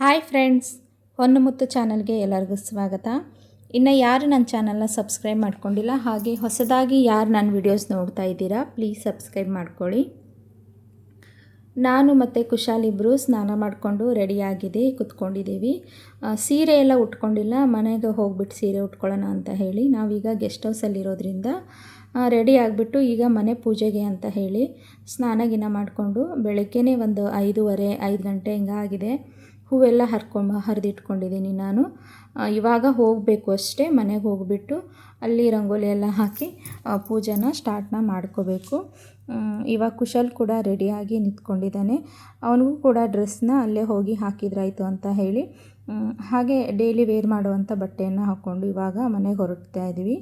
Hi friends, ಹೊನ್ನಮುತ್ತು ಚಾನಲ್ಗೆ ಎಲ್ಲರಿಗೂ ಸ್ವಾಗತ. ಇನ್ನು ಯಾರು ನನ್ನ ಚಾನಲ್ನ ಸಬ್ಸ್ಕ್ರೈಬ್ ಮಾಡ್ಕೊಂಡಿಲ್ಲ, ಹಾಗೆ ಹೊಸದಾಗಿ ಯಾರು ನನ್ನ ವಿಡಿಯೋಸ್ ನೋಡ್ತಾ ಇದ್ದೀರಾ ಪ್ಲೀಸ್ ಸಬ್ಸ್ಕ್ರೈಬ್ ಮಾಡ್ಕೊಳ್ಳಿ. ನಾನು ಮತ್ತು ಕುಶಾಲ್ ಇಬ್ಬರು ಸ್ನಾನ ಮಾಡಿಕೊಂಡು ರೆಡಿಯಾಗಿದೆ ಕುತ್ಕೊಂಡಿದ್ದೀವಿ. ಸೀರೆ ಎಲ್ಲ ಉಟ್ಕೊಂಡಿಲ್ಲ, ಮನೆಗೆ ಹೋಗ್ಬಿಟ್ಟು ಸೀರೆ ಉಟ್ಕೊಳ್ಳೋಣ ಅಂತ ಹೇಳಿ. ನಾವೀಗ ಗೆಸ್ಟ್ ಹೌಸಲ್ಲಿರೋದ್ರಿಂದ ರೆಡಿ ಆಗಿಬಿಟ್ಟು ಈಗ ಮನೆ ಪೂಜೆಗೆ ಅಂತ ಹೇಳಿ ಸ್ನಾನ ಗಿನ ಮಾಡಿಕೊಂಡು ಬೆಳಗ್ಗೆನೇ ಒಂದು ಐದೂವರೆ, ಐದು ಗಂಟೆ ಹಿಂಗಾಗಿದೆ. ಹೂವೆಲ್ಲ ಹರ್ಕೊಂಬ, ಹರಿದಿಟ್ಕೊಂಡಿದ್ದೀನಿ ನಾನು. ಇವಾಗ ಹೋಗಬೇಕು ಅಷ್ಟೇ, ಮನೆಗೆ ಹೋಗಿಬಿಟ್ಟು ಅಲ್ಲಿ ರಂಗೋಲಿ ಎಲ್ಲ ಹಾಕಿ ಪೂಜೆನ ಸ್ಟಾರ್ಟ್ನ ಮಾಡ್ಕೋಬೇಕು. ಇವಾಗ ಕುಶಲ್ ಕೂಡ ರೆಡಿಯಾಗಿ ನಿಂತ್ಕೊಂಡಿದ್ದಾನೆ. ಅವನಿಗೂ ಕೂಡ ಡ್ರೆಸ್ನ ಅಲ್ಲೇ ಹೋಗಿ ಹಾಕಿದ್ರಾಯಿತು ಅಂತ ಹೇಳಿ. ಹಾಗೆ ಡೈಲಿ ವೇರ್ ಮಾಡುವಂಥ ಬಟ್ಟೆಯನ್ನು ಹಾಕ್ಕೊಂಡು ಇವಾಗ ಮನೆಗೆ ಹೊರಡ್ತಾ ಇದ್ದೀವಿ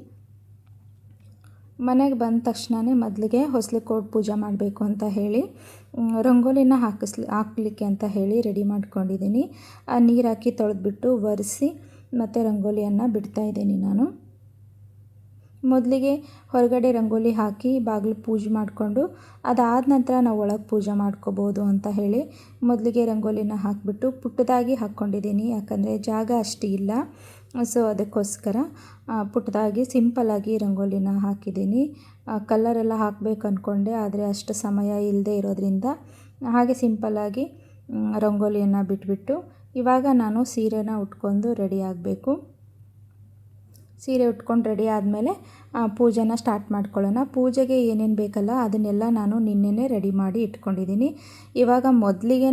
ಮನೆಗೆ ಬಂದ ತಕ್ಷಣವೇ ಮೊದಲಿಗೆ ಹೊಸಲಿಕೋಟ್ ಪೂಜೆ ಮಾಡಬೇಕು ಅಂತ ಹೇಳಿ. ರಂಗೋಲಿನ ಹಾಕಿಸ್ಲಿ, ಹಾಕ್ಲಿಕ್ಕೆ ಅಂತ ಹೇಳಿ ರೆಡಿ ಮಾಡ್ಕೊಂಡಿದ್ದೀನಿ. ಆ ನೀರು ಹಾಕಿ ತೊಳೆದ್ಬಿಟ್ಟು ಒರೆಸಿ ಮತ್ತು ರಂಗೋಲಿಯನ್ನು ಬಿಡ್ತಾ ಇದ್ದೀನಿ ನಾನು. ಮೊದಲಿಗೆ ಹೊರಗಡೆ ರಂಗೋಲಿ ಹಾಕಿ ಬಾಗಿಲು ಪೂಜೆ ಮಾಡಿಕೊಂಡು ಅದಾದ ನಂತರ ನಾವು ಒಳಗೆ ಪೂಜೆ ಮಾಡ್ಕೋಬೋದು ಅಂತ ಹೇಳಿ ಮೊದಲಿಗೆ ರಂಗೋಲಿನ ಹಾಕಿಬಿಟ್ಟು ಪುಟ್ಟದಾಗಿ ಹಾಕ್ಕೊಂಡಿದ್ದೀನಿ ಯಾಕಂದರೆ ಜಾಗ ಅಷ್ಟಿಲ್ಲ ಸೊ ಅದಕ್ಕೋಸ್ಕರ ಪುಟ್ಟದಾಗಿ ಸಿಂಪಲ್ಲಾಗಿ ರಂಗೋಲಿನ ಹಾಕಿದ್ದೀನಿ. ಕಲ್ಲರೆಲ್ಲ ಹಾಕಬೇಕು ಅಂದ್ಕೊಂಡೆ ಆದರೆ ಅಷ್ಟು ಸಮಯ ಇಲ್ಲದೆ ಇರೋದ್ರಿಂದ ಹಾಗೆ ಸಿಂಪಲ್ಲಾಗಿ ರಂಗೋಲಿಯನ್ನು ಬಿಟ್ಬಿಟ್ಟು ಇವಾಗ ನಾನು ಸೀರೆನ ಉಟ್ಕೊಂಡು ರೆಡಿ ಆಗಬೇಕು. ಸೀರೆ ಉಟ್ಕೊಂಡು ರೆಡಿ ಆದಮೇಲೆ ಪೂಜೆನ ಸ್ಟಾರ್ಟ್ ಮಾಡ್ಕೊಳ್ಳೋಣ. ಪೂಜೆಗೆ ಏನೇನು ಬೇಕಲ್ಲ, ಅದನ್ನೆಲ್ಲ ನಾನು ನಿನ್ನೆನೇ ರೆಡಿ ಮಾಡಿ ಇಟ್ಕೊಂಡಿದ್ದೀನಿ. ಇವಾಗ ಮೊದಲಿಗೆ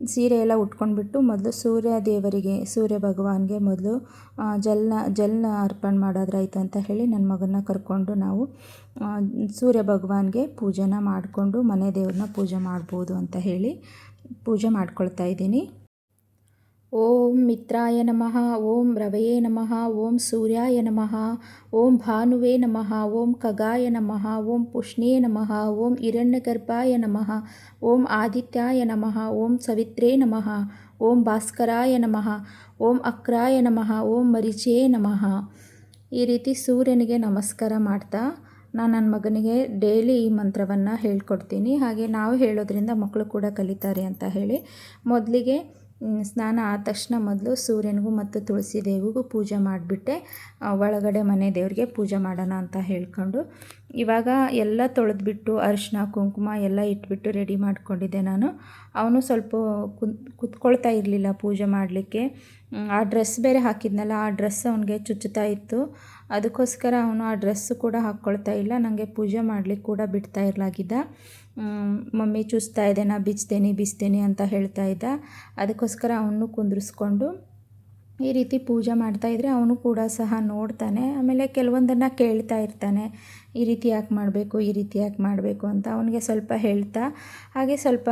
ಸೀರೆ ಎಲ್ಲ ಉಟ್ಕೊಂಡ್ಬಿಟ್ಟು ಮೊದಲು ಸೂರ್ಯ ದೇವರಿಗೆ, ಸೂರ್ಯ ಭಗವಾನ್ಗೆ ಮೊದಲು ಜಲ್ನ ಜಲ್ನ ಅರ್ಪಣೆ ಮಾಡೋದ್ರಾಯ್ತು ಅಂತ ಹೇಳಿ ನನ್ನ ಮಗನ್ನ ಕರ್ಕೊಂಡು ನಾವು ಸೂರ್ಯ ಭಗವಾನ್ಗೆ ಪೂಜೆನ ಮಾಡಿಕೊಂಡು ಮನೆ ದೇವ್ರನ್ನ ಪೂಜೆ ಮಾಡ್ಬೋದು ಅಂತ ಹೇಳಿ ಪೂಜೆ ಮಾಡ್ಕೊಳ್ತಾ ಇದ್ದೀನಿ. ಓಂ ಮಿತ್ರಾಯ ನಮಃ ಓಂ ರವಯೇ ನಮಃ ಓಂ ಸೂರ್ಯಾಯ ನಮಃ ಓಂ ಭಾನುವೇ ನಮಃ ಓಂ ಖಗಾಯ ನಮಃ ಓಂ ಪುಷ್ಣೇ ನಮಃ ಓಂ ಹಿರಣ್ಯಗರ್ಭಾಯ ನಮಃ ಓಂ ಆದಿತ್ಯಾಯ ನಮಃ ಓಂ ಸವಿತ್ರೇ ನಮಃ ಓಂ ಭಾಸ್ಕರಾಯ ನಮಃ ಓಂ ಅಕ್ರಾಯ ನಮಃ ಓಂ ಮರಿಚೇ ನಮಃ ಈ ರೀತಿ ಸೂರ್ಯನಿಗೆ ನಮಸ್ಕಾರ ಮಾಡ್ತಾ ನಾನು ನನ್ನ ಮಗನಿಗೆ ಡೈಲಿ ಈ ಮಂತ್ರವನ್ನು ಹೇಳ್ಕೊಡ್ತೀನಿ ಹಾಗೆ ನಾವು ಹೇಳೋದ್ರಿಂದ ಮಕ್ಕಳು ಕೂಡ ಕಲಿತಾರೆ ಅಂತ ಹೇಳಿ ಮೊದಲಿಗೆ ಸ್ನಾನ ಆದ ತಕ್ಷಣ ಮೊದಲು ಸೂರ್ಯನಿಗೂ ಮತ್ತು ತುಳಸಿ ದೇವಿಗೂ ಪೂಜೆ ಮಾಡಿಬಿಟ್ಟೆ. ಒಳಗಡೆ ಮನೆ ದೇವರಿಗೆ ಪೂಜೆ ಮಾಡೋಣ ಅಂತ ಹೇಳ್ಕೊಂಡು. ಇವಾಗ ಎಲ್ಲ ತೊಳೆದ್ಬಿಟ್ಟು ಅರಿಶಿನ ಕುಂಕುಮ ಎಲ್ಲ ಇಟ್ಬಿಟ್ಟು ರೆಡಿ ಮಾಡಿಕೊಂಡಿದ್ದೆ ನಾನು. ಅವನು ಸ್ವಲ್ಪ ಕುಂತ್, ಕುತ್ಕೊಳ್ತಾ ಇರಲಿಲ್ಲ ಪೂಜೆ ಮಾಡಲಿಕ್ಕೆ. ಆ ಡ್ರೆಸ್ ಬೇರೆ ಹಾಕಿದ್ನಲ್ಲ, ಆ ಡ್ರೆಸ್ ಅವನಿಗೆ ಚುಚ್ಚುತ್ತಾ ಇತ್ತು. ಅದಕ್ಕೋಸ್ಕರ ಅವನು ಆ ಡ್ರೆಸ್ಸು ಕೂಡ ಹಾಕ್ಕೊಳ್ತಾ ಇಲ್ಲ. ನನಗೆ ಪೂಜೆ ಮಾಡಲಿಕ್ಕೆ ಕೂಡ ಬಿಡ್ತಾ ಇರಲಾಗಿದ್ದ. ಮಮ್ಮಿ ಚುಚ್ತಾ ಇದೆ ನಾ ಬಿಚ್ತೇನೆ ಬಿಚ್ತೇನೆ ಅಂತ ಹೇಳ್ತಾ ಇದ್ದ. ಅದಕ್ಕೋಸ್ಕರ ಅವನು ಕುಂದ್ರಿಸ್ಕೊಂಡು ಈ ರೀತಿ ಪೂಜೆ ಮಾಡ್ತಾಯಿದ್ರೆ ಅವನು ಕೂಡ ಸಹ ನೋಡ್ತಾನೆ. ಆಮೇಲೆ ಕೆಲವೊಂದನ್ನು ಕೇಳ್ತಾ ಇರ್ತಾನೆ. ಈ ರೀತಿ ಯಾಕೆ ಮಾಡಬೇಕು, ಈ ರೀತಿ ಯಾಕೆ ಮಾಡಬೇಕು ಅಂತ ಅವನಿಗೆ ಸ್ವಲ್ಪ ಹೇಳ್ತಾ, ಹಾಗೆ ಸ್ವಲ್ಪ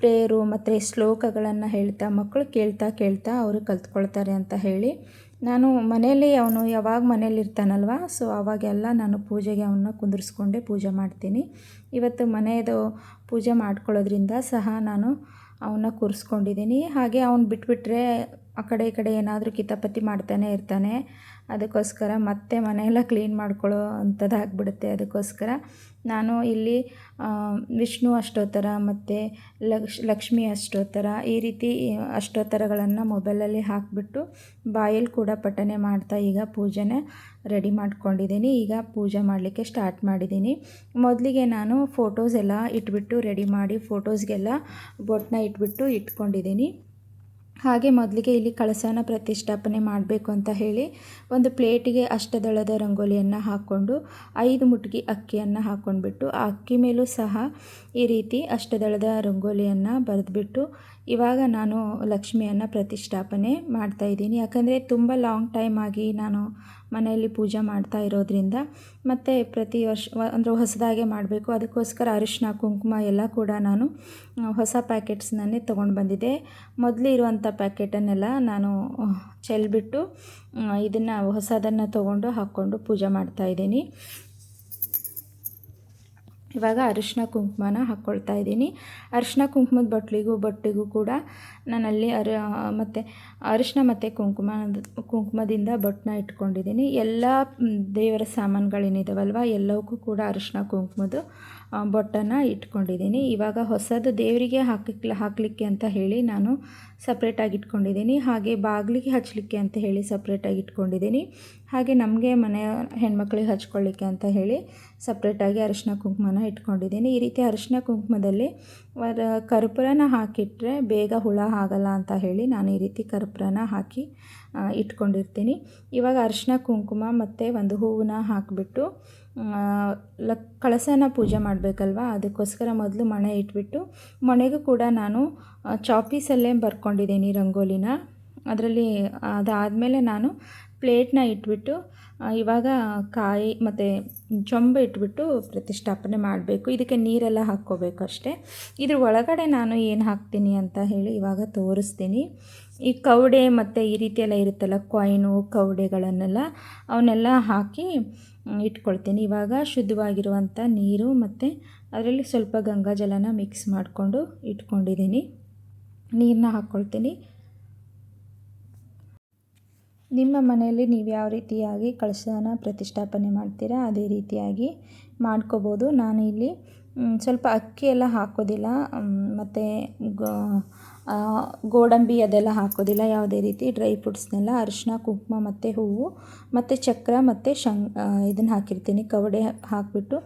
ಪ್ರೇಯರು ಮತ್ತು ಶ್ಲೋಕಗಳನ್ನು ಹೇಳ್ತಾ ಮಕ್ಕಳು ಕೇಳ್ತಾ ಕೇಳ್ತಾ ಅವರು ಕಲ್ತ್ಕೊಳ್ತಾರೆ ಅಂತ ಹೇಳಿ ನಾನು ಮನೆಯಲ್ಲಿ ಅವನು ಯಾವಾಗ ಮನೇಲಿ ಇರ್ತಾನಲ್ವ ಸೊ ಅವಾಗೆಲ್ಲ ನಾನು ಪೂಜೆಗೆ ಅವನ್ನ ಕುಂದಿರಿಸ್ಕೊಂಡೆ ಪೂಜೆ ಮಾಡ್ತೀನಿ. ಇವತ್ತು ಮನೆಯದು ಪೂಜೆ ಮಾಡ್ಕೊಳ್ಳೋದ್ರಿಂದ ಸಹ ನಾನು ಅವನ್ನ ಕೂರಿಸ್ಕೊಂಡಿದ್ದೀನಿ. ಹಾಗೆ ಅವ್ನು ಬಿಟ್ಬಿಟ್ರೆ ಆ ಕಡೆ ಈ ಕಡೆ ಏನಾದರೂ ಕಿತಾಪತಿ ಮಾಡ್ತಾನೆ ಇರ್ತಾನೆ. ಅದಕ್ಕೋಸ್ಕರ ಮತ್ತೆ ಮನೆಯೆಲ್ಲ ಕ್ಲೀನ್ ಮಾಡ್ಕೊಳ್ಳೋ ಅಂಥದ್ದು ಆಗಿಬಿಡುತ್ತೆ. ಅದಕ್ಕೋಸ್ಕರ ನಾನು ಇಲ್ಲಿ ವಿಷ್ಣು ಅಷ್ಟೋತ್ತರ ಮತ್ತು ಲಕ್ಷ್, ಲಕ್ಷ್ಮಿ ಅಷ್ಟೋತ್ತರ ಈ ರೀತಿ ಅಷ್ಟೋತ್ತರಗಳನ್ನು ಮೊಬೈಲಲ್ಲಿ ಹಾಕಿಬಿಟ್ಟು ಬಾಯಲ್ಲಿ ಕೂಡ ಪಠನೆ ಮಾಡ್ತಾ ಈಗ ಪೂಜೆನ ರೆಡಿ ಮಾಡ್ಕೊಂಡಿದ್ದೀನಿ. ಈಗ ಪೂಜೆ ಮಾಡಲಿಕ್ಕೆ ಸ್ಟಾರ್ಟ್ ಮಾಡಿದ್ದೀನಿ. ಮೊದಲಿಗೆ ನಾನು ಫೋಟೋಸ್ ಎಲ್ಲ ಇಟ್ಬಿಟ್ಟು ರೆಡಿ ಮಾಡಿ ಫೋಟೋಸ್ಗೆಲ್ಲ ಬೊಟ್ಟನ್ನ ಇಟ್ಬಿಟ್ಟು ಇಟ್ಕೊಂಡಿದ್ದೀನಿ. ಹಾಗೆ ಮೊದಲಿಗೆ ಇಲ್ಲಿ ಕಳಸನ ಪ್ರತಿಷ್ಠಾಪನೆ ಮಾಡಬೇಕು ಅಂತ ಹೇಳಿ ಒಂದು ಪ್ಲೇಟಿಗೆ ಅಷ್ಟದಳದ ರಂಗೋಲಿಯನ್ನು ಹಾಕ್ಕೊಂಡು, ಐದು ಮುಟ್ಗಿ ಅಕ್ಕಿಯನ್ನು ಹಾಕ್ಕೊಂಡ್ಬಿಟ್ಟು ಆ ಅಕ್ಕಿ ಮೇಲೂ ಸಹ ಈ ರೀತಿ ಅಷ್ಟದಳದ ರಂಗೋಲಿಯನ್ನು ಬರೆದ್ಬಿಟ್ಟು ಇವಾಗ ನಾನು ಲಕ್ಷ್ಮಿಯನ್ನು ಪ್ರತಿಷ್ಠಾಪನೆ ಮಾಡ್ತಾ ಇದ್ದೀನಿ. ಯಾಕಂದರೆ ತುಂಬ ಲಾಂಗ್ ಟೈಮ್ ಆಗಿ ನಾನು ಮನೆಯಲ್ಲಿ ಪೂಜೆ ಮಾಡ್ತಾ ಇರೋದ್ರಿಂದ ಮತ್ತು ಪ್ರತಿ ವರ್ಷ ಅಂದರೆ ಹೊಸದಾಗೆ ಮಾಡಬೇಕು. ಅದಕ್ಕೋಸ್ಕರ ಅರಿಶಿನ ಕುಂಕುಮ ಎಲ್ಲ ಕೂಡ ನಾನು ಹೊಸ ಪ್ಯಾಕೆಟ್ಸ್ನನ್ನೇ ತೊಗೊಂಡು ಬಂದಿದ್ದೆ ಮೊದಲು ಇರುವಂಥ ಪ್ಯಾಕೆಟನ್ನೆಲ್ಲ ನಾನು ಚೆಲ್ಬಿಟ್ಟು ಇದನ್ನು, ಹೊಸದನ್ನು ತೊಗೊಂಡು ಹಾಕ್ಕೊಂಡು ಪೂಜೆ ಮಾಡ್ತಾ ಇದ್ದೀನಿ. ಇವಾಗ ಅರಿಶಿನ ಕುಂಕುಮನ ಹಾಕ್ಕೊಳ್ತಾ ಇದ್ದೀನಿ. ಅರಿಶಿನ ಕುಂಕುಮದ ಬಟ್ಲಿಗೂ, ಬಟ್ಟೆಗೂ ಕೂಡ ನಾನಲ್ಲಿ ಅರ ಮತ್ತು ಅರಿಶಿನ ಮತ್ತು ಕುಂಕುಮ ಕುಂಕುಮದಿಂದ ಬೊಟ್ಟನ್ನ ಇಟ್ಕೊಂಡಿದ್ದೀನಿ. ಎಲ್ಲ ದೇವರ ಸಾಮಾನುಗಳೇನಿದಾವಲ್ವ? ಎಲ್ಲವಕ್ಕೂ ಕೂಡ ಅರಿಶಿನ ಕುಂಕುಮದ್ದು ಬೊಟ್ಟನ್ನು ಇಟ್ಕೊಂಡಿದ್ದೀನಿ. ಇವಾಗ ಹೊಸದು ದೇವರಿಗೆ ಹಾಕಲಿಕ್ಕೆ ಹಾಕಲಿಕ್ಕೆ ಅಂತ ಹೇಳಿ ನಾನು ಸಪ್ರೇಟಾಗಿ ಇಟ್ಕೊಂಡಿದ್ದೀನಿ. ಹಾಗೆ ಬಾಗಿಲಿಗೆ ಹಚ್ಚಲಿಕ್ಕೆ ಅಂತ ಹೇಳಿ ಸಪ್ರೇಟಾಗಿ ಇಟ್ಕೊಂಡಿದ್ದೀನಿ. ಹಾಗೆ ನಮಗೆ ಮನೆಯ ಹೆಣ್ಮಕ್ಳಿಗೆ ಹಚ್ಕೊಳ್ಳಿಕ್ಕೆ ಅಂತ ಹೇಳಿ ಸಪ್ರೇಟಾಗಿ ಅರಿಶಿನ ಕುಂಕುಮನ ಇಟ್ಕೊಂಡಿದ್ದೀನಿ. ಈ ರೀತಿ ಅರಿಶಿನ ಕುಂಕುಮದಲ್ಲಿ ವರ, ಕರ್ಪೂರನ ಹಾಕಿಟ್ರೆ ಬೇಗ ಹುಳ ಆಗಲ್ಲ ಅಂತ ಹೇಳಿ ನಾನು ಈ ರೀತಿ ಕರ್ಪೂರನ ಹಾಕಿ ಇಟ್ಕೊಂಡಿರ್ತೀನಿ. ಇವಾಗ ಅರಿಶಿನ ಕುಂಕುಮ ಮತ್ತು ಒಂದು ಹೂವನ್ನ ಹಾಕಿಬಿಟ್ಟು ಲ, ಕಳಸನ ಪೂಜೆ ಮಾಡಬೇಕಲ್ವಾ? ಅದಕ್ಕೋಸ್ಕರ ಮೊದಲು ಮಣೆ ಇಟ್ಬಿಟ್ಟು, ಮಣೆಗೂ ಕೂಡ ನಾನು ಚಾಪೀಸಲ್ಲೇ ಬರ್ಕೊಂಡಿದ್ದೀನಿ ರಂಗೋಲಿನ. ಅದರಲ್ಲಿ ಅದಾದಮೇಲೆ ನಾನು ಪ್ಲೇಟ್ನ ಇಟ್ಬಿಟ್ಟು ಇವಾಗ ಕಾಯಿ ಮತ್ತು ಚೊಂಬು ಇಟ್ಬಿಟ್ಟು ಪ್ರತಿಷ್ಠಾಪನೆ ಮಾಡಬೇಕು. ಇದಕ್ಕೆ ನೀರೆಲ್ಲ ಹಾಕ್ಕೋಬೇಕು ಅಷ್ಟೇ. ಇದ್ರ ಒಳಗಡೆ ನಾನು ಏನು ಹಾಕ್ತೀನಿ ಅಂತ ಹೇಳಿ ಇವಾಗ ತೋರಿಸ್ತೀನಿ. ಈ ಕವಡೆ ಮತ್ತು ಈ ರೀತಿ ಎಲ್ಲ ಇರುತ್ತಲ್ಲ ಕಾಯಿನು ಕವಡೆಗಳನ್ನೆಲ್ಲ ಅವನ್ನೆಲ್ಲ ಹಾಕಿ ಇಟ್ಕೊಳ್ತೀನಿ. ಇವಾಗ ಶುದ್ಧವಾಗಿರುವಂಥ ನೀರು ಮತ್ತು ಅದರಲ್ಲಿ ಸ್ವಲ್ಪ ಗಂಗಾಜಲನ ಮಿಕ್ಸ್ ಮಾಡಿಕೊಂಡು ಇಟ್ಕೊಂಡಿದ್ದೀನಿ. ನೀರನ್ನ ಹಾಕ್ಕೊಳ್ತೀನಿ ನಿಮ್ಮ ಮನೆಯಲ್ಲಿ ನೀವು ಯಾವ ರೀತಿಯಾಗಿ ಕಳಶನ ಪ್ರತಿಷ್ಠಾಪನೆ ಮಾಡ್ತೀರಾ, ಅದೇ ರೀತಿಯಾಗಿ ಮಾಡ್ಕೋಬೋದು. ನಾನು ಇಲ್ಲಿ ಸ್ವಲ್ಪ ಅಕ್ಕಿ ಎಲ್ಲ ಹಾಕೋದಿಲ್ಲ ಮತ್ತು ಗೋಡಂಬಿ ಅದೆಲ್ಲ ಹಾಕೋದಿಲ್ಲ, ಯಾವುದೇ ರೀತಿ ಡ್ರೈ ಫ್ರೂಟ್ಸ್ನೆಲ್ಲ ಅರಿಶಿನ ಕುಂಕುಮ ಮತ್ತು ಹೂವು ಮತ್ತು ಚಕ್ರ ಮತ್ತು ಶಂಗ್ ಇದನ್ನು ಹಾಕಿರ್ತೀನಿ, ಕವಡೆ ಹಾಕಿಬಿಟ್ಟು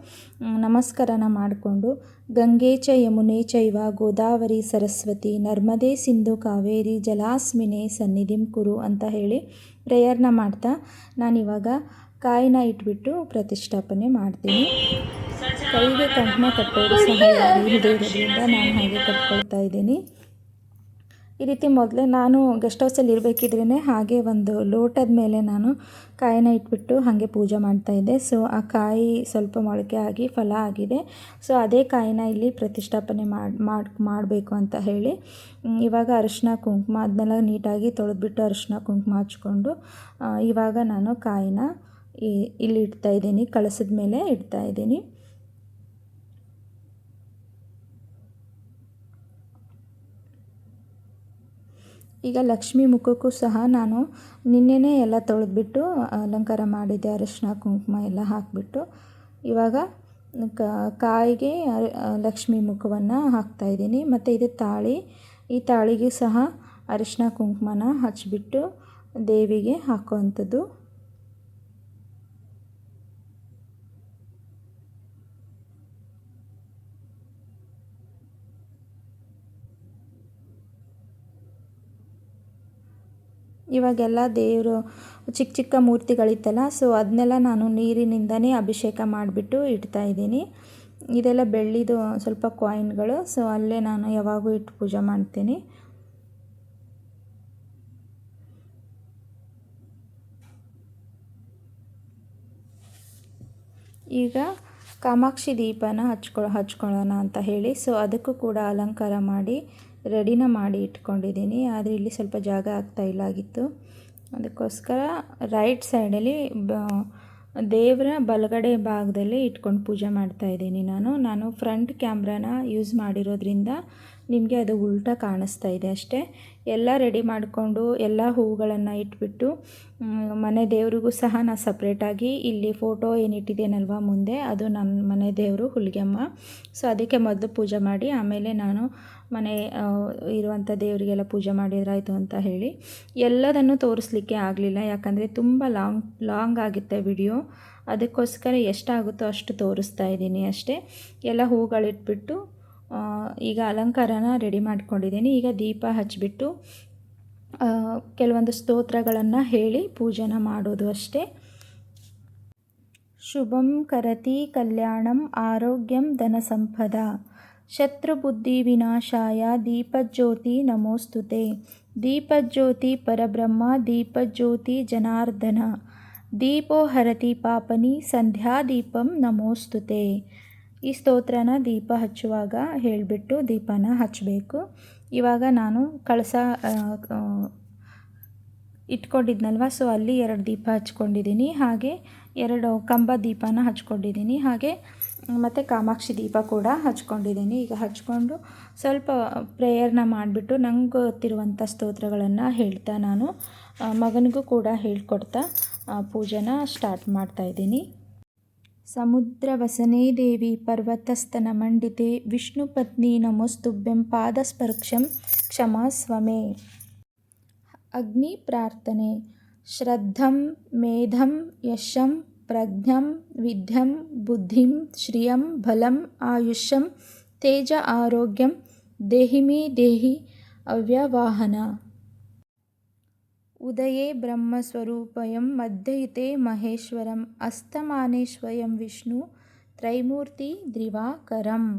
ನಮಸ್ಕಾರನ ಮಾಡಿಕೊಂಡು, ಗಂಗೆ ಚ ಯಮುನೆ ಚೈವ ಗೋದಾವರಿ ಸರಸ್ವತಿ ನರ್ಮದೆ ಸಿಂಧು ಕಾವೇರಿ ಜಲಾಸ್ಮಿನೆ ಸನ್ನಿಧಿಂ ಕುರು ಅಂತ ಹೇಳಿ ಪ್ರೇಯರ್ನ ಮಾಡ್ತಾ ನಾನಿವಾಗ ಕಾಯಿನ ಇಟ್ಬಿಟ್ಟು ಪ್ರತಿಷ್ಠಾಪನೆ ಮಾಡ್ತೀನಿ. ಕೈಗೆ ಕಂಕಣ ಕಟ್ಟೋರು ಸಹ ನಾನು ಹಾಗೆ ಕಟ್ಕೊಳ್ತಾ ಇದ್ದೀನಿ. ಈ ರೀತಿ ಮೊದಲೇ ನಾನು ಗೆಸ್ಟ್ ಹೌಸಲ್ಲಿ ಇರಬೇಕಿದ್ರೇ ಹಾಗೆ ಒಂದು ಲೋಟದ ಮೇಲೆ ನಾನು ಕಾಯಿನ ಇಟ್ಬಿಟ್ಟು ಹಾಗೆ ಪೂಜೆ ಮಾಡ್ತಾಯಿದ್ದೆ ಸೊ ಆ ಕಾಯಿ ಸ್ವಲ್ಪ ಮೊಳಕೆ ಆಗಿ ಫಲ ಆಗಿದೆ. ಸೊ ಅದೇ ಕಾಯಿನ ಇಲ್ಲಿ ಪ್ರತಿಷ್ಠಾಪನೆ ಮಾಡಿ ಮಾಡಿ, ಮಾಡಬೇಕು ಅಂತ ಹೇಳಿ ಇವಾಗ ಅರಿಶಿನ ಕುಂಕುಮ ಅದನ್ನೆಲ್ಲ ನೀಟಾಗಿ ತೊಳೆದ್ಬಿಟ್ಟು ಅರಿಶಿನ ಕುಂಕುಮ ಹಚ್ಕೊಂಡು ಇವಾಗ ನಾನು ಕಾಯಿನ ಇಲ್ಲಿ ಇಡ್ತಾಯಿದ್ದೀನಿ ಕಳಸದ ಮೇಲೆ ಇಡ್ತಾಯಿದ್ದೀನಿ ಈಗ ಲಕ್ಷ್ಮಿ ಮುಖಕ್ಕೂ ಸಹ ನಾನು ನಿನ್ನೆನೇ ಎಲ್ಲ ತೊಳೆದ್ಬಿಟ್ಟು ಅಲಂಕಾರ ಮಾಡಿದ್ದೆ, ಅರಿಶಿನ, ಕುಂಕುಮ ಎಲ್ಲ ಹಾಕಿಬಿಟ್ಟು. ಇವಾಗ ಕಾಯಿಗೆ ಲಕ್ಷ್ಮಿ ಮುಖವನ್ನು ಹಾಕ್ತಾಯಿದ್ದೀನಿ ಮತ್ತು ಇದು ತಾಳಿ, ಈ ತಾಳಿಗೂ ಸಹ ಅರಿಶಿನ, ಕುಂಕುಮನ ಹಚ್ಚಿಬಿಟ್ಟು ದೇವಿಗೆ ಹಾಕುವಂಥದ್ದು. ಇವಾಗೆಲ್ಲ ದೇವರು ಚಿಕ್ಕ ಚಿಕ್ಕ ಮೂರ್ತಿಗಳಿತ್ತಲ್ಲ ಸೊ ಅದನ್ನೆಲ್ಲ ನಾನು ನೀರಿನಿಂದನೇ ಅಭಿಷೇಕ ಮಾಡಿಬಿಟ್ಟು ಇಡ್ತಾ ಇದ್ದೀನಿ. ಇದೆಲ್ಲ ಬೆಳ್ಳಿದು ಸ್ವಲ್ಪ ಕಾಯಿನ್ಗಳು ಸೊ ಅಲ್ಲೇ ನಾನು ಯಾವಾಗೂ ಇಟ್ಟು ಪೂಜೆ ಮಾಡ್ತೀನಿ. ಈಗ ಕಾಮಾಕ್ಷಿ ದೀಪನ ಹಚ್ಕೊ, ಹಚ್ಕೊಳ್ಳೋಣ ಅಂತ ಹೇಳಿ ಸೊ ಅದಕ್ಕೂ ಕೂಡ ಅಲಂಕಾರ ಮಾಡಿ ರೆಡಿನ ಮಾಡಿ ಇಟ್ಕೊಂಡಿದ್ದೀನಿ, ಆದರೆ ಇಲ್ಲಿ ಸ್ವಲ್ಪ ಜಾಗ ಆಗ್ತಾ ಇಲ್ಲ ಆಗಿತ್ತು. ಅದಕ್ಕೋಸ್ಕರ ರೈಟ್ ಸೈಡಲ್ಲಿ ಬ, ದೇವರ ಬಲಗಡೆ ಭಾಗದಲ್ಲಿ ಇಟ್ಕೊಂಡು ಪೂಜೆ ಮಾಡ್ತಾಯಿದ್ದೀನಿ ನಾನು. ನಾನು ಫ್ರಂಟ್ ಕ್ಯಾಮ್ರಾನ ಯೂಸ್ ಮಾಡಿರೋದ್ರಿಂದ ನಿಮಗೆ ಅದು ಉಲ್ಟಾ ಕಾಣಿಸ್ತಾ ಇದೆ ಅಷ್ಟೇ. ಎಲ್ಲ ರೆಡಿ ಮಾಡಿಕೊಂಡು ಎಲ್ಲ ಹೂವುಗಳನ್ನು ಇಟ್ಬಿಟ್ಟು ಮನೆ ದೇವರಿಗೂ ಸಹ ನಾನು ಸಪ್ರೇಟಾಗಿ ಇಲ್ಲಿ ಫೋಟೋ ಏನಿಟ್ಟಿದ್ದೇನಲ್ವ ಮುಂದೆ, ಅದು ನನ್ನ ಮನೆ ದೇವರು ಹುಲಿಗೆಮ್ಮ. ಸೊ ಅದಕ್ಕೆ ಮೊದಲು ಪೂಜೆ ಮಾಡಿ, ಆಮೇಲೆ ನಾನು ಮನೆ ಇರುವಂಥ ದೇವರಿಗೆಲ್ಲ ಪೂಜೆ ಮಾಡಿದ್ರಾಯಿತು ಅಂತ ಹೇಳಿ. ಎಲ್ಲದನ್ನು ತೋರಿಸ್ಲಿಕ್ಕೆ ಆಗಲಿಲ್ಲ, ಯಾಕಂದರೆ ತುಂಬ ಲಾಂಗ್ ಲಾಂಗ್ ಆಗುತ್ತೆ ವಿಡಿಯೋ ಅದಕ್ಕೋಸ್ಕರ ಎಷ್ಟಾಗುತ್ತೋ ಅಷ್ಟು ತೋರಿಸ್ತಾ ಇದ್ದೀನಿ ಅಷ್ಟೇ. ಎಲ್ಲ ಹೂಗಳಿಟ್ಬಿಟ್ಟು ಈಗ ಅಲಂಕಾರನ ರೆಡಿ ಮಾಡ್ಕೊಂಡಿದ್ದೀನಿ. ಈಗ ದೀಪ ಹಚ್ಚಿಬಿಟ್ಟು ಕೆಲವೊಂದು ಸ್ತೋತ್ರಗಳನ್ನು ಹೇಳಿ ಪೂಜನ ಮಾಡೋದು ಅಷ್ಟೇ. ಶುಭಂ ಕರತಿ ಕಲ್ಯಾಣಂ ಆರೋಗ್ಯಂ ಧನ ಸಂಪದ. ಶತ್ರುಬುದ್ಧಿ ವಿನಾಶಾಯ ದೀಪಜ್ಯೋತಿ ನಮೋಸ್ತುತೆ. ದೀಪಜ್ಯೋತಿ ಪರಬ್ರಹ್ಮ, ದೀಪಜ್ಯೋತಿ ಜನಾರ್ದನ. ದೀಪೋ ಹರತಿ ಪಾಪನಿ ಸಂಧ್ಯಾದೀಪಂ ನಮೋಸ್ತುತೆ. ಈ ಸ್ತೋತ್ರನ ದೀಪ ಹಚ್ಚುವಾಗ ಹೇಳಿಬಿಟ್ಟು ದೀಪನ ಹಚ್ಚಬೇಕು. ಇವಾಗ ನಾನು ಕಳಸ ಇಟ್ಕೊಂಡಿದ್ನಲ್ವ? ಸೊ ಅಲ್ಲಿ ಎರಡು ದೀಪ ಹಚ್ಕೊಂಡಿದ್ದೀನಿ. ಹಾಗೆ ಎರಡು ಕಂಬ ದೀಪನ ಹಚ್ಕೊಂಡಿದ್ದೀನಿ. ಹಾಗೆ ಮತ್ತು ಕಾಮಾಕ್ಷಿ ದೀಪ ಕೂಡ ಹಚ್ಕೊಂಡಿದ್ದೀನಿ. ಈಗ ಹಚ್ಕೊಂಡು ಸ್ವಲ್ಪ ಪ್ರೇಯರ್ನ ಮಾಡಿಬಿಟ್ಟು ನಂಗೆ ಗೊತ್ತಿರುವಂಥ ಸ್ತೋತ್ರಗಳನ್ನು ಹೇಳ್ತಾ ನಾನು ಮಗನಿಗೂ ಕೂಡ ಹೇಳ್ಕೊಡ್ತಾ ಪೂಜೆನ ಸ್ಟಾರ್ಟ್ ಮಾಡ್ತಾಯಿದ್ದೀನಿ समुद्रवसने देवि पर्वतस्तनमण्डिते विष्णुपत्नी नमोस्तुभ्यं पादस्पर्शं क्षमास्व मे अग्निप्रार्थने श्रद्धं मेधं यशं प्रज्ञं विद्यं बुद्धिं श्रियं बलम् आयुष्यं तेज आरोग्यं देहि मे देहि अव्यवाहना उदये ब्रह्मस्वरूपयं मध्ययुते महेश्वरम् अस्तमाने स्वयं विष्णु त्रैमूर्तिद्रिवाकरम्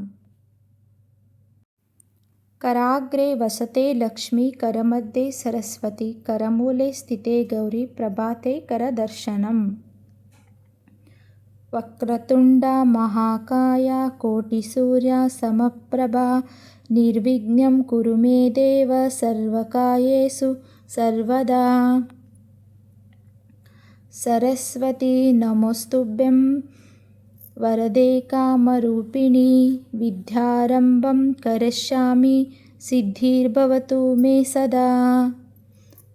कराग्रे वसते लक्ष्मी करमध्ये सरस्वती करमूले स्थिते गौरी प्रभाते करदर्शनम्। वक्रतुण्डा महाकाया कोटिसूर्या समप्रभा निर्विघ्नं कुरु मे देव सर्वकायेषु सर्वदा। सरस्वती नमोस्तुभ्यं। वरदे कामरूपिणी विद्यारम्भं करिष्यामि। सिद्धिर्भवतु मे सदा।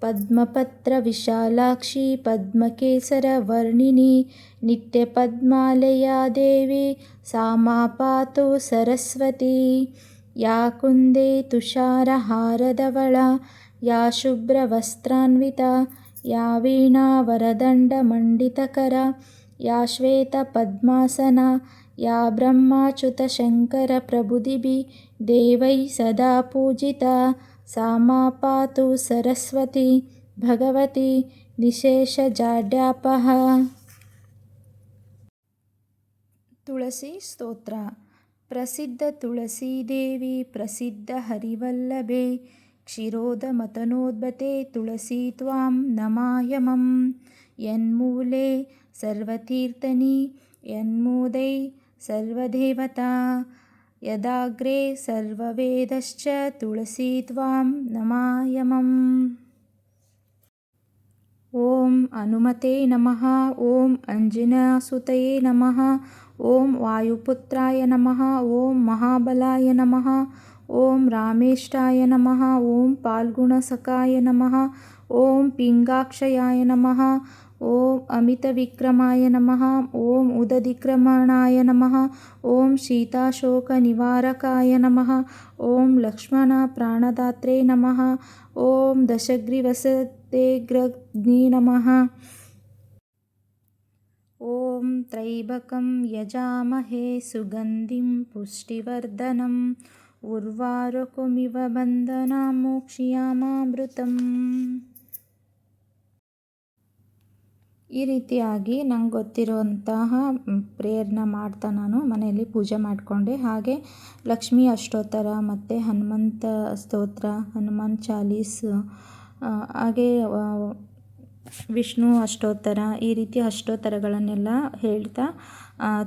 पद्मपत्रविशालाक्षी पद्मकेसरवर्णिनी नित्यपद्मालया देवी सा मा पातु सरस्वती। या कुन्दे तुषारहारधवला या शुभ्रवस्त्रान्विता या वीणावरदण्डमण्डितकरा या श्वेतपद्मासना या ब्रह्माच्युतशङ्करप्रभुदिभि देवैः सदा पूजिता सा मा पातु सरस्वती भगवती निशेषजाड्यापः। तुलसीस्तोत्र प्रसिद्धतुलसीदेवी प्रसिद्धहरिवल्लभे क्षिरोदमतनोद्बते तुलसीत्वां नमायमं यन्मूले सर्वतीर्तनी यन्मोदै सर्वदेवता यदाग्रे सर्ववेदश्च तुलसी तुळसीत्वां नमायमम् ॐ हनुमते नमः ॐ अञ्जनासुतये नमः ॐ वायुपुत्राय नमः ॐ महाबलाय नमः ॐ रामेष्टाय नमः ॐ पाल्गुणसखाय नमः ॐ पिङ्गाक्षयाय नमः ॐ अमितविक्रमाय नमः ॐ उदधिक्रमणाय नमः ॐ सीताशोकनिवारकाय नमः ॐ लक्ष्मणप्राणदात्रे नमः ॐ दशग्रीवसतेग्रग्नि नमः। ॐ त्रैबकं यजामहे सुगन्धिं पुष्टिवर्धनम्। उर्वारुकमिव बन्धनां मोक्ष्यामामृतम् ಈ ರೀತಿಯಾಗಿ ನಂಗೆ ಗೊತ್ತಿರುವಂತಹ ಪ್ರೇಯರ್ನ ಮಾಡ್ತಾ ನಾನು ಮನೆಯಲ್ಲಿ ಪೂಜೆ ಮಾಡಿಕೊಂಡೆ ಹಾಗೆ ಲಕ್ಷ್ಮೀ ಅಷ್ಟೋತ್ತರ ಮತ್ತು ಹನುಮಂತ ಸ್ತೋತ್ರ ಹನುಮಾನ್ ಚಾಲೀಸ್ ಹಾಗೆ ವಿಷ್ಣು ಅಷ್ಟೋತ್ತರ, ಈ ರೀತಿ ಅಷ್ಟೋತ್ತರಗಳನ್ನೆಲ್ಲ ಹೇಳ್ತಾ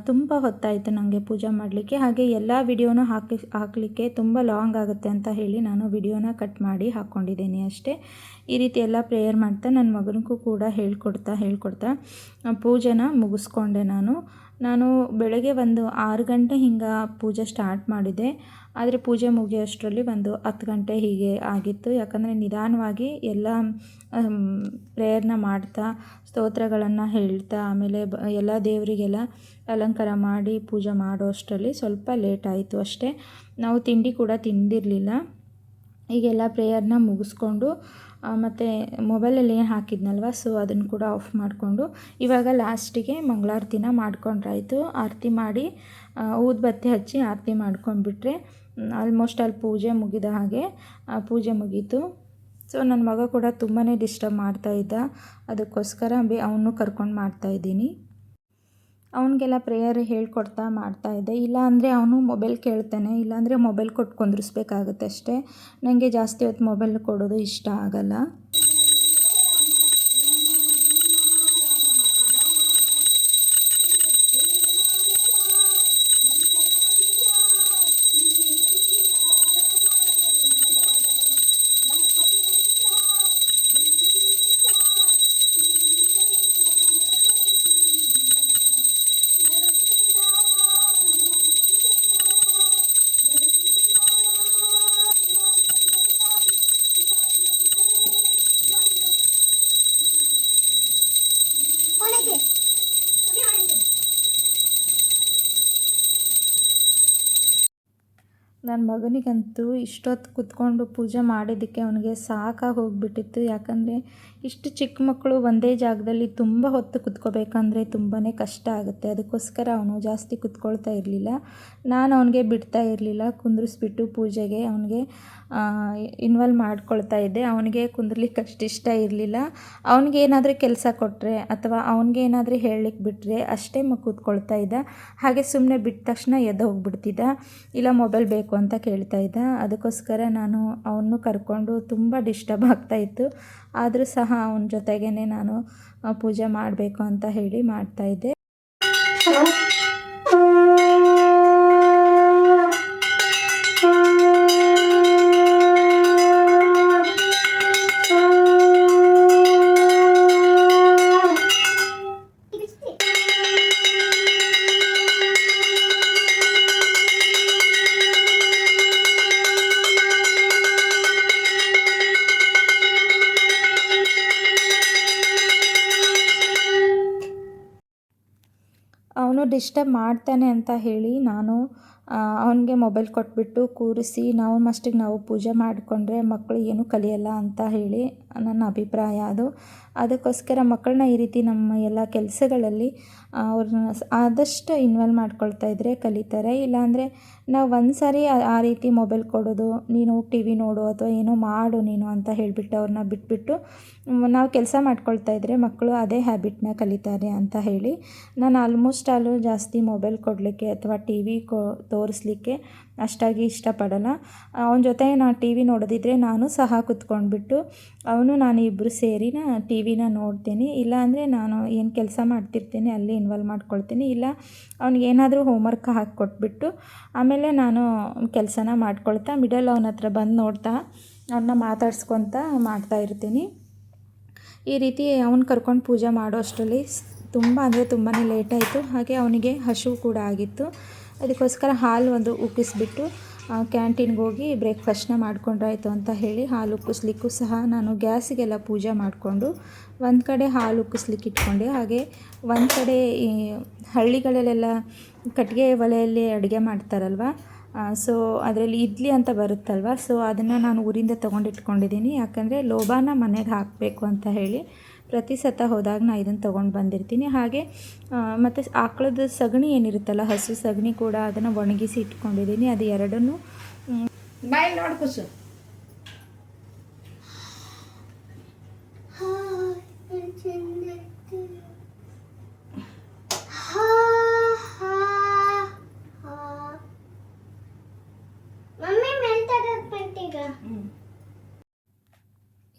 ತುಂಬ ಹೊತ್ತಾಯಿತು ನನಗೆ ಪೂಜೆ ಮಾಡಲಿಕ್ಕೆ. ಹಾಗೆ ಎಲ್ಲ ವಿಡಿಯೋನೂ ಹಾಕಿ, ಹಾಕಲಿಕ್ಕೆ ತುಂಬ ಲಾಂಗ್ ಆಗುತ್ತೆ ಅಂತ ಹೇಳಿ ನಾನು ವಿಡಿಯೋನ ಕಟ್ ಮಾಡಿ ಹಾಕ್ಕೊಂಡಿದ್ದೀನಿ ಅಷ್ಟೇ. ಈ ರೀತಿ ಎಲ್ಲ ಪ್ರೇಯರ್ ಮಾಡ್ತಾ ನನ್ನ ಮಗನಿಗೂ ಕೂಡ ಹೇಳ್ಕೊಡ್ತಾ ಹೇಳ್ಕೊಡ್ತಾ ಪೂಜೆನ ಮುಗಿಸ್ಕೊಂಡೆ ನಾನು. ನಾನು ಬೆಳಗ್ಗೆ ಒಂದು ಆರು ಗಂಟೆ ಹಿಂಗೆ ಪೂಜೆ ಸ್ಟಾರ್ಟ್ ಮಾಡಿದೆ. ಆದರೆ ಪೂಜೆ ಮುಗಿಯೋಷ್ಟರಲ್ಲಿ ಒಂದು ಹತ್ತು ಗಂಟೆ ಹೀಗೆ ಆಗಿತ್ತು. ಯಾಕಂದರೆ ನಿಧಾನವಾಗಿ ಎಲ್ಲ ಪ್ರೇಯರ್ನ ಮಾಡ್ತಾ, ಸ್ತೋತ್ರಗಳನ್ನು ಹೇಳ್ತಾ, ಆಮೇಲೆ ಬ, ಎಲ್ಲ ದೇವರಿಗೆಲ್ಲ ಅಲಂಕಾರ ಮಾಡಿ ಪೂಜೆ ಮಾಡೋ ಅಷ್ಟರಲ್ಲಿ ಸ್ವಲ್ಪ ಲೇಟ್ ಆಯಿತು ಅಷ್ಟೇ. ನಾವು ತಿಂಡಿ ಕೂಡ ತಿಂದಿರಲಿಲ್ಲ. ಈಗೆಲ್ಲ ಪ್ರೇಯರ್ನ ಮುಗಿಸ್ಕೊಂಡು ಮತ್ತು ಮೊಬೈಲಲ್ಲಿ ಏನು ಹಾಕಿದ್ನಲ್ವ, ಸೊ ಅದನ್ನು ಕೂಡ ಆಫ್ ಮಾಡಿಕೊಂಡು, ಇವಾಗ ಲಾಸ್ಟಿಗೆ ಮಂಗಳಾರತಿನ ಮಾಡ್ಕೊಂಡ್ರಾಯಿತು. ಆರತಿ ಮಾಡಿ ಊದ್ಬತ್ತಿ ಹಚ್ಚಿ ಆರತಿ ಮಾಡ್ಕೊಂಡ್ಬಿಟ್ರೆ ಆಲ್ಮೋಸ್ಟ್ ಅಲ್ಲಿ ಪೂಜೆ ಮುಗಿದ ಹಾಗೆ ಪೂಜೆ ಮುಗೀತು. ಸೊ ನನ್ನ ಮಗ ಕೂಡ ತುಂಬಾ ಡಿಸ್ಟರ್ಬ್ ಮಾಡ್ತಾಯಿದ್ದ ಅದಕ್ಕೋಸ್ಕರ ಬಿ ಅವನು ಕರ್ಕೊಂಡು ಮಾಡ್ತಾಯಿದ್ದೀನಿ ಅವನಿಗೆಲ್ಲ ಪ್ರೇಯರ್ ಹೇಳ್ಕೊಡ್ತಾ ಇಲ್ಲ ಇಲ್ಲಾಂದರೆ ಅವನು ಮೊಬೈಲ್ ಕೇಳ್ತಾನೆ. ಇಲ್ಲಾಂದರೆ ಮೊಬೈಲ್ ಕೊಟ್ಟು ಕುಂದ್ರಿಸ್ಬೇಕಾಗುತ್ತೆ ಅಷ್ಟೇ. ನನಗೆ ಜಾಸ್ತಿ ಹೊತ್ತು ಮೊಬೈಲ್ ಕೊಡೋದು ಇಷ್ಟ ಆಗಲ್ಲ. ಮಗನಿಗಂತೂ ಇಷ್ಟೊತ್ತು ಕೂತ್ಕೊಂಡು ಪೂಜೆ ಮಾಡಿದ್ದಕ್ಕೆ ಅವನಿಗೆ ಸಾಕಾಗಿ ಹೋಗ್ಬಿಟ್ಟಿತ್ತು ಯಾಕಂದರೆ ಇಷ್ಟು ಚಿಕ್ಕ ಮಕ್ಕಳು ಒಂದೇ ಜಾಗದಲ್ಲಿ ತುಂಬ ಹೊತ್ತು ಕುತ್ಕೋಬೇಕಂದ್ರೆ ತುಂಬಾ ಕಷ್ಟ ಆಗುತ್ತೆ. ಅದಕ್ಕೋಸ್ಕರ ಅವನು ಜಾಸ್ತಿ ಕುತ್ಕೊಳ್ತಾ ಇರಲಿಲ್ಲ. ನಾನು ಅವನಿಗೆ ಬಿಡ್ತಾ ಇರಲಿಲ್ಲ. ಕುಂದ್ರಿಸ್ಬಿಟ್ಟು ಪೂಜೆಗೆ ಅವನಿಗೆ ಇನ್ವಾಲ್ವ್ ಮಾಡ್ಕೊಳ್ತಾ ಇದ್ದೆ. ಅವನಿಗೆ ಕುಂದ್ರಲಿಕ್ಕೆ ಅಷ್ಟು ಇಷ್ಟ ಇರಲಿಲ್ಲ. ಅವನಿಗೆ ಏನಾದರೂ ಕೆಲಸ ಕೊಟ್ಟರೆ ಅಥವಾ ಅವನಿಗೆ ಏನಾದರೂ ಹೇಳಲಿಕ್ಕೆ ಬಿಟ್ಟರೆ ಅಷ್ಟೇ ಕೂತ್ಕೊಳ್ತಾ ಇದ್ದ. ಹಾಗೆ ಸುಮ್ಮನೆ ಬಿಟ್ಟ ತಕ್ಷಣ ಎದ್ದು ಹೋಗ್ಬಿಡ್ತಿದ್ದ. ಇಲ್ಲ, ಮೊಬೈಲ್ ಬೇಕು ಅಂತ ಕೇಳ್ತಾ ಇದ್ದ. ಅದಕ್ಕೋಸ್ಕರ ನಾನು ಅವನು ಕರ್ಕೊಂಡು ತುಂಬ ಡಿಸ್ಟರ್ಬ್ ಆಗ್ತಾಯಿತ್ತು ಆದರೂ ಸಹ ಅವನ ಜೊತೆಗೇ ನಾನು ಪೂಜೆ ಮಾಡಬೇಕು ಅಂತ ಹೇಳಿ ಮಾಡ್ತಾಯಿದ್ದೆ ಡಿಸ್ಟರ್ಬ್ ಮಾಡ್ತಾನೆ ಅಂತ ಹೇಳಿ ನಾನು ಅವನಿಗೆ ಮೊಬೈಲ್ ಕೊಟ್ಬಿಟ್ಟು ಕೂರಿಸಿ, ನಾವು ಮಸ್ಟಿಗೆ ನಾವು ಪೂಜೆ ಮಾಡಿಕೊಂಡ್ರೆ ಮಕ್ಕಳು ಏನೂ ಕಲಿಯಲ್ಲ ಅಂತ ಹೇಳಿ ನನ್ನ ಅಭಿಪ್ರಾಯ ಅದು. ಅದಕ್ಕೋಸ್ಕರ ಮಕ್ಕಳನ್ನ ಈ ರೀತಿ ನಮ್ಮ ಎಲ್ಲ ಕೆಲಸಗಳಲ್ಲಿ ಅವ್ರನ್ನ ಆದಷ್ಟು ಇನ್ವಾಲ್ವ್ ಮಾಡ್ಕೊಳ್ತಾ ಇದ್ದರೆ ಕಲಿತಾರೆ. ಇಲ್ಲಾಂದರೆ ನಾವು ಒಂದು ಸಾರಿ ಆ ರೀತಿ ಮೊಬೈಲ್ ಕೊಡೋದು, ನೀನು ಟಿ ವಿ ನೋಡು ಅಥವಾ ಏನೋ ಮಾಡು ನೀನು ಅಂತ ಹೇಳಿಬಿಟ್ಟು ಅವ್ರನ್ನ ಬಿಟ್ಬಿಟ್ಟು ನಾವು ಕೆಲಸ ಮಾಡ್ಕೊಳ್ತಾ ಇದ್ದರೆ ಮಕ್ಕಳು ಅದೇ ಹ್ಯಾಬಿಟ್ನ ಕಲಿತಾರೆ ಅಂತ ಹೇಳಿ. ನಾನು ಆಲ್ಮೋಸ್ಟ್ ಆಲು ಜಾಸ್ತಿ ಮೊಬೈಲ್ ಕೊಡಲಿಕ್ಕೆ ಅಥವಾ ಟಿ ವಿ ಕೊ, ತೋರಿಸ್ಲಿಕ್ಕೆ ಅಷ್ಟಾಗಿ ಇಷ್ಟಪಡಲ್ಲ. ಅವನ ಜೊತೆ ನಾನು ಟಿ ವಿ ನೋಡೋದಿದ್ದರೆ ನಾನು ಸಹ ಕುತ್ಕೊಂಡ್ಬಿಟ್ಟು, ಅವನು ನಾನು ಇಬ್ಬರು ಸೇರಿನ ಟಿ ವಿನ ನೋಡ್ತೀನಿ. ಇಲ್ಲಾಂದರೆ ನಾನು ಏನು ಕೆಲಸ ಮಾಡ್ತಿರ್ತೀನಿ, ಅಲ್ಲಿ ಇನ್ವಾಲ್ವ್ ಮಾಡ್ಕೊಳ್ತೀನಿ. ಇಲ್ಲ, ಅವ್ನಿಗೆ ಏನಾದರೂ ಹಾಕಿ ಕೊಟ್ಬಿಟ್ಟು ಆಮೇಲೆ ನಾನು ಕೆಲಸನ ಮಾಡ್ಕೊಳ್ತಾ ಮಿಡಲ್ ಅವನ ಹತ್ರ ಬಂದು ನೋಡ್ತಾ ಅವನ್ನ ಮಾತಾಡ್ಸ್ಕೊತ ಮಾಡ್ತಾ ಇರ್ತೀನಿ. ಈ ರೀತಿ ಅವನ ಕರ್ಕೊಂಡು ಪೂಜೆ ಮಾಡೋ ಅಷ್ಟರಲ್ಲಿ ತುಂಬ ಅಂದರೆ ತುಂಬಾ ಲೇಟ್ ಆಯಿತು. ಹಾಗೆ ಅವನಿಗೆ ಹಸಿವು ಕೂಡ ಆಗಿತ್ತು. ಅದಕ್ಕೋಸ್ಕರ ಹಾಲು ಒಂದು ಉಕ್ಕಿಸ್ಬಿಟ್ಟು ಕ್ಯಾಂಟೀನ್ಗೆ ಹೋಗಿ ಬ್ರೇಕ್ಫಾಸ್ಟ್ನ ಮಾಡ್ಕೊಂಡ್ರಾಯ್ತು ಅಂತ ಹೇಳಿ ಹಾಲು ಉಕ್ಕಿಸ್ಲಿಕ್ಕೂ ಸಹ ನಾನು ಗ್ಯಾಸಿಗೆಲ್ಲ ಪೂಜೆ ಮಾಡಿಕೊಂಡು ಒಂದು ಕಡೆ ಹಾಲು ಉಕ್ಕಿಸ್ಲಿಕ್ಕೆ ಇಟ್ಕೊಂಡೆ. ಹಾಗೆ ಒಂದು ಕಡೆ ಈ ಹಳ್ಳಿಗಳಲ್ಲೆಲ್ಲ ಕಟ್ಟಿಗೆ ಒಲೆಯಲ್ಲಿ ಅಡುಗೆ ಮಾಡ್ತಾರಲ್ವ ಸೊ ಅದರಲ್ಲಿ ಇಡ್ಲಿ ಅಂತ ಬರುತ್ತಲ್ವ, ಸೊ ಅದನ್ನು ನಾನು ಊರಿಂದ ತೊಗೊಂಡಿಟ್ಕೊಂಡಿದ್ದೀನಿ. ಯಾಕಂದರೆ ಲೋಬಾನ ಮನೆಗೆ ಹಾಕಬೇಕು ಅಂತ ಹೇಳಿ ಪ್ರತಿ ಸತ ಹೋದಾಗ ನಾನು ಇದನ್ನು ತೊಗೊಂಡು ಬಂದಿರ್ತೀನಿ. ಹಾಗೆ ಮತ್ತು ಆಕಳದ ಸಗಣಿ ಏನಿರುತ್ತಲ್ಲ ಹಸು ಸಗಣಿ ಕೂಡ ಅದನ್ನು ಒಣಗಿಸಿ ಇಟ್ಕೊಂಡಿದ್ದೀನಿ. ಅದು ಎರಡನ್ನೂ ಬಾಯಿ ನೋಡಿ ಕುಸು.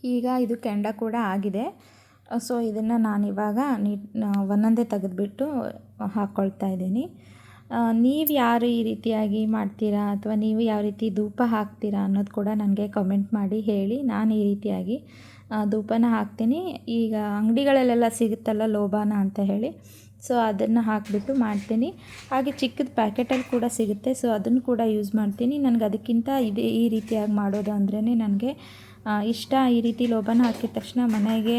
ಈಗ ಇದು ಕೆಂಡ ಕೂಡ ಆಗಿದೆ. ಸೊ ಇದನ್ನು ನಾನಿವಾಗ ನೀಟ್ ಒಂದೊಂದೇ ತೆಗೆದುಬಿಟ್ಟು ಹಾಕ್ಕೊಳ್ತಾ ಇದ್ದೀನಿ. ನೀವು ಯಾರು ಈ ರೀತಿಯಾಗಿ ಮಾಡ್ತೀರಾ ಅಥವಾ ನೀವು ಯಾವ ರೀತಿ ಧೂಪ ಹಾಕ್ತೀರಾ ಅನ್ನೋದು ಕೂಡ ನನಗೆ ಕಮೆಂಟ್ ಮಾಡಿ ಹೇಳಿ. ನಾನು ಈ ರೀತಿಯಾಗಿ ಧೂಪನ ಹಾಕ್ತೀನಿ. ಈಗ ಅಂಗಡಿಗಳಲ್ಲೆಲ್ಲ ಸಿಗುತ್ತಲ್ಲ ಲೋಬಾನ ಅಂತ ಹೇಳಿ. ಸೊ ಅದನ್ನು ಹಾಕಿಬಿಟ್ಟು ಮಾಡ್ತೀನಿ. ಹಾಗೆ ಚಿಕ್ಕದ ಪ್ಯಾಕೆಟಲ್ಲಿ ಕೂಡ ಸಿಗುತ್ತೆ. ಸೊ ಅದನ್ನು ಕೂಡ ಯೂಸ್ ಮಾಡ್ತೀನಿ. ನನಗೆ ಅದಕ್ಕಿಂತ ಇದೇ ಈ ರೀತಿಯಾಗಿ ಮಾಡೋದು ಅಂದ್ರೇ ನನಗೆ ಇಷ್ಟ ಈ ರೀತಿ ಲೋಬಾನ ಹಾಕಿದ ತಕ್ಷಣ ಮನೆಗೆ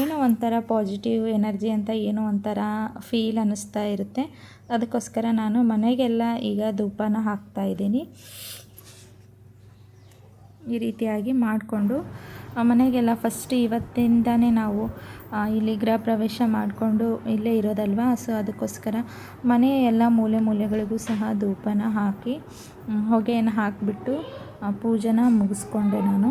ಏನೋ ಒಂಥರ ಪಾಸಿಟಿವ್ ಎನರ್ಜಿ ಅಂತ ಏನೋ ಒಂಥರ ಫೀಲ್ ಅನ್ನಿಸ್ತಾ ಇರುತ್ತೆ. ಅದಕ್ಕೋಸ್ಕರ ನಾನು ಮನೆಗೆಲ್ಲ ಈಗ ಧೂಪನ ಹಾಕ್ತಾ ಇದ್ದೀನಿ. ಈ ರೀತಿಯಾಗಿ ಮಾಡಿಕೊಂಡು ಮನೆಗೆಲ್ಲ ಫಸ್ಟ್ ಇವತ್ತಿಂದನೇ ನಾವು ಇಲ್ಲಿ ಗೃಹ ಪ್ರವೇಶ ಮಾಡಿಕೊಂಡು ಇಲ್ಲೇ ಇರೋದಲ್ವಾ? ಸೊ ಅದಕ್ಕೋಸ್ಕರ ಮನೆಯ ಎಲ್ಲ ಮೂಲೆ ಮೂಲೆಗಳಿಗೂ ಸಹ ಧೂಪನ ಹಾಕಿ ಹೊಗೆಯನ್ನು ಹಾಕಿಬಿಟ್ಟು ಪೂಜೆನ ಮುಗಿಸ್ಕೊಂಡೆ ನಾನು.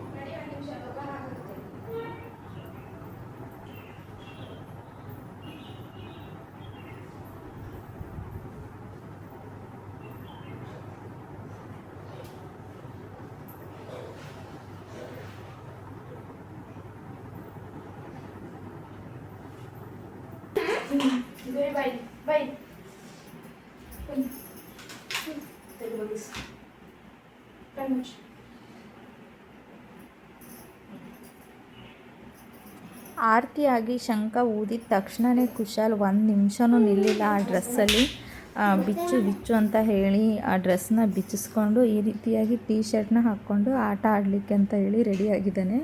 ಬಾಯ್ ಬಾಯ್ ಕಣ್ಣು ಆರತಿಯಾಗಿ ಶಂಖ ಊದಿದ ತಕ್ಷಣವೇ ಕುಶಾಲ್ ಒಂದು ನಿಮಿಷನೂ ನಿಲ್ಲಿಲ್ಲ. ಆ ಡ್ರೆಸ್ಸಲ್ಲಿ ಬಿಚ್ಚು ಬಿಚ್ಚು ಅಂತ ಹೇಳಿ ಆ ಡ್ರೆಸ್ನ ಬಿಚ್ಚಿಸ್ಕೊಂಡು ಈ ರೀತಿಯಾಗಿ ಟೀ ಶರ್ಟ್ನ ಹಾಕ್ಕೊಂಡು ಆಟ ಆಡಲಿಕ್ಕೆ ಅಂತ ಹೇಳಿ ರೆಡಿಯಾಗಿದ್ದಾನೆ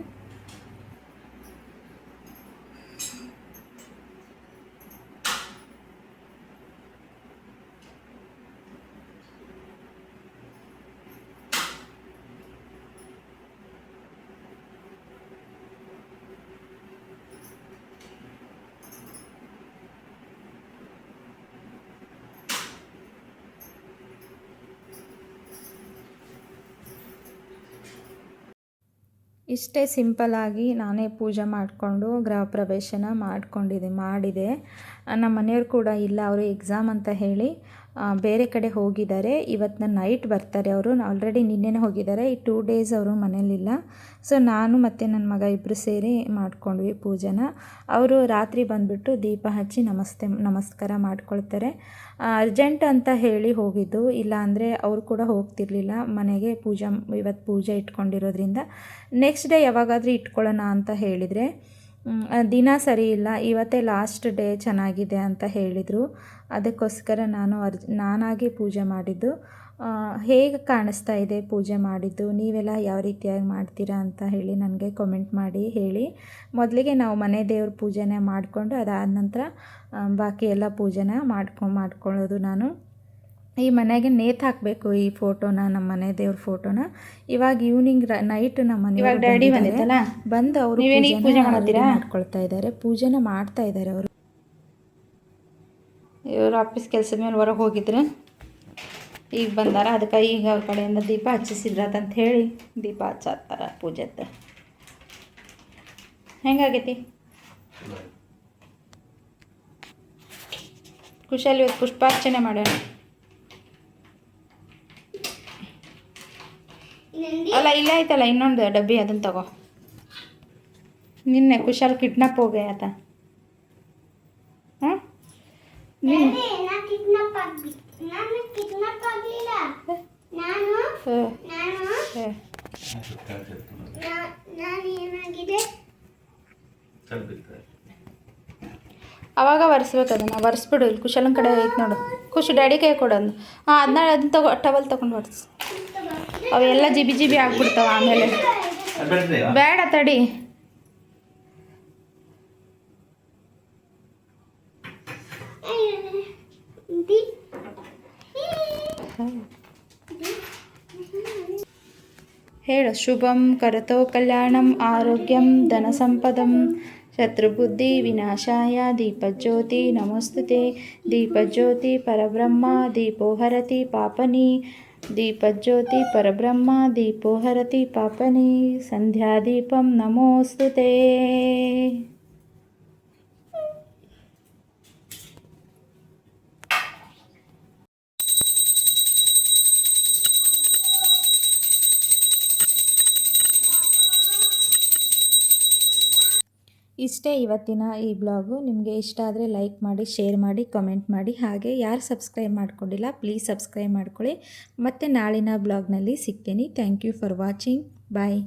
ಇಷ್ಟೇ ಸಿಂಪಲ್ಲಾಗಿ ನಾನೇ ಪೂಜೆ ಮಾಡಿಕೊಂಡು ಗೃಹ ಪ್ರವೇಶನ ಮಾಡ್ಕೊಂಡಿದ್ದೆ ಮಾಡಿದೆ. ನಮ್ಮ ಮನೆಯವ್ರು ಕೂಡ ಇಲ್ಲ, ಅವರು ಎಕ್ಸಾಮ್ ಅಂತ ಹೇಳಿ ಬೇರೆ ಕಡೆ ಹೋಗಿದ್ದಾರೆ. ಇವತ್ತು ನೈಟ್ ಬರ್ತಾರೆ ಅವರು. ಆಲ್ರೆಡಿ ನಿನ್ನೆನೇ ಹೋಗಿದ್ದಾರೆ. ಈ ಟೂ ಡೇಸ್ ಅವರು ಮನೇಲಿಲ್ಲ. ಸೊ ನಾನು ಮತ್ತು ನನ್ನ ಮಗ ಇಬ್ಬರು ಸೇರಿ ಮಾಡ್ಕೊಂಡ್ವಿ ಪೂಜೆನ. ಅವರು ರಾತ್ರಿ ಬಂದುಬಿಟ್ಟು ದೀಪ ಹಚ್ಚಿ ನಮಸ್ತೆ, ನಮಸ್ಕಾರ ಮಾಡ್ಕೊಳ್ತಾರೆ. ಅರ್ಜೆಂಟ್ ಅಂತ ಹೇಳಿ ಹೋಗಿದ್ದು. ಇಲ್ಲ ಅಂದರೆ ಅವರು ಕೂಡ ಹೋಗ್ತಿರ್ಲಿಲ್ಲ. ಮನೆಗೆ ಪೂಜಾ ಇವತ್ತು ಪೂಜೆ ಇಟ್ಕೊಂಡಿರೋದ್ರಿಂದ. ನೆಕ್ಸ್ಟ್ ಡೇ ಯಾವಾಗಾದರೂ ಇಟ್ಕೊಳ್ಳೋಣ ಅಂತ ಹೇಳಿದರೆ ದಿನ ಸರಿ ಇಲ್ಲ. ಇವತ್ತೇ ಲಾಸ್ಟ್ ಡೇ ಚೆನ್ನಾಗಿದೆ ಅಂತ ಹೇಳಿದರು. ಅದಕ್ಕೋಸ್ಕರ ನಾನು ಅರ್ಜ್ ನಾನಾಗಿ ಪೂಜೆ ಮಾಡಿದ್ದು. ಹೇಗೆ ಕಾಣಿಸ್ತಾ ಇದೆ ಪೂಜೆ ಮಾಡಿದ್ದು ನೀವೆಲ್ಲ ಯಾವ ರೀತಿಯಾಗಿ ಮಾಡ್ತೀರಾ ಅಂತ ಹೇಳಿ ನನಗೆ ಕಮೆಂಟ್ ಮಾಡಿ ಹೇಳಿ. ಮೊದಲಿಗೆ ನಾವು ಮನೆ ದೇವ್ರ ಪೂಜೆನೇ ಮಾಡಿಕೊಂಡು ಅದಾದ ನಂತರ ಬಾಕಿ ಎಲ್ಲ ಪೂಜೆನ ಮಾಡ್ಕೊ ಮಾಡ್ಕೊಳ್ಳೋದು ನಾನು. ಈ ಮನೆಗೆ ನೇತು ಹಾಕಬೇಕು ಈ ಫೋಟೋನ ನಮ್ಮ ಮನೆ ದೇವ್ರ ಫೋಟೋನ. ಇವಾಗ ಈವ್ನಿಂಗ್ ನೈಟ್ ನಮ್ಮ ಮನೆ ಬಂದು ಅವರು ಪೂಜೆ? ಮಾಡ್ಕೊಳ್ತಾ ಇದ್ದಾರೆ ಪೂಜೆನ ಮಾಡ್ತಾ ಇದ್ದಾರೆ ಅವರು. ಇವರು ಆಫೀಸ್ ಕೆಲಸದ ಮೇಲೆ ಹೊರಗೆ ಹೋಗಿದ್ರೆ. ಈಗ ಬಂದಾರ. ಅದಕ್ಕೆ ಈಗ ಅವ್ರ ಕಡೆಯಿಂದ ದೀಪ ಹಚ್ಚಿಸಿದ್ರತಂತ ಹೇಳಿ ದೀಪ ಹಚ್ಚಾತ್ತಾರ ಪೂಜೆದ್ದು ಹೆಂಗಾಗೈತಿ? ಖುಷಿಯಲ್ಲಿ ಇವತ್ತು ಪುಷ್ಪಾರ್ಚನೆ ಮಾಡೋಣ ಅಲ್ಲ ಇಲ್ಲ ಐತಲ್ಲ ಇನ್ನೊಂದು ಡಬ್ಬಿ ಅದನ್ನು ತಗೋ. ನಿನ್ನೆ ಖುಷಾಲ್ ಕಿಡ್ನಾಪ್ ಹೋಗಿ ಆತ ಹಾಂ ಅದೇ, ನಾ ಕಿಡ್ನಾಪ್ ಆಗ್ಬಿ ನಾನು ಕಿಡ್ನಾಪ್ ಆಗಲಿಲ್ಲ ನಾನು ನಾನು ನಾ- ನಾನು ಏನಾಗಿದೆ ಅವಾಗ ಒರೆಸ್ಬೇಕು ಅದನ್ನು ಒರೆಸ್ಬಿಡು, ಇಲ್ಲಿ ಕುಶಲನ್ ಕಡೆ ಐತೆ ನೋಡು. ಖುಷಿ, ಡ್ಯಾಡಿ ಕೈ ಕೊಡೋದು ಹಾಂ ಅದನ್ನ ಅದನ್ನ ತಗೋ ಟವಲ್ ತಗೊಂಡು ಒರೆಸ್. ಅವೆಲ್ಲ ಜಿಬಿ ಜಿಬಿ ಆಗ್ಬಿಡ್ತಾವ ಆಮೇಲೆ. ಬೇಡ ತಡಿ. ದಿ ಹೇಳು, ಶುಭಂ ಕರತೋ ಕಲ್ಯಾಣಂ, ಆರೋಗ್ಯಂ ಧನಸಂಪದಂ ಶತ್ರುಬುದ್ಧಿ ವಿನಾಶಾಯ ದೀಪಜ್ಯೋತಿ ನಮಸ್ತುತೆ ದೀಪಜ್ಯೋತಿ ಪರಬ್ರಹ್ಮ ದೀಪೋ ಹರತಿ ಪಾಪನಿ ದೀಪಜ್ಯೋತಿ ಪರಬ್ರಹ್ಮ ದೀಪೋ ಹರತಿ ಪಾಪನಿ ಇಷ್ಟೇ ಇವತ್ತಿನ ಈ ಬ್ಲಾಗು. ನಿಮಗೆ ಇಷ್ಟ ಆದರೆ ಲೈಕ್ ಮಾಡಿ, ಶೇರ್ ಮಾಡಿ, ಕಮೆಂಟ್ ಮಾಡಿ. ಹಾಗೆ ಯಾರು ಸಬ್ಸ್ಕ್ರೈಬ್ ಮಾಡ್ಕೊಂಡಿಲ್ಲ, ಪ್ಲೀಸ್ ಸಬ್ಸ್ಕ್ರೈಬ್ ಮಾಡ್ಕೊಳ್ಳಿ. ಮತ್ತು ನಾಳಿನ ಬ್ಲಾಗ್ನಲ್ಲಿ ಸಿಗ್ತೀನಿ. Thank you for watching. Bye.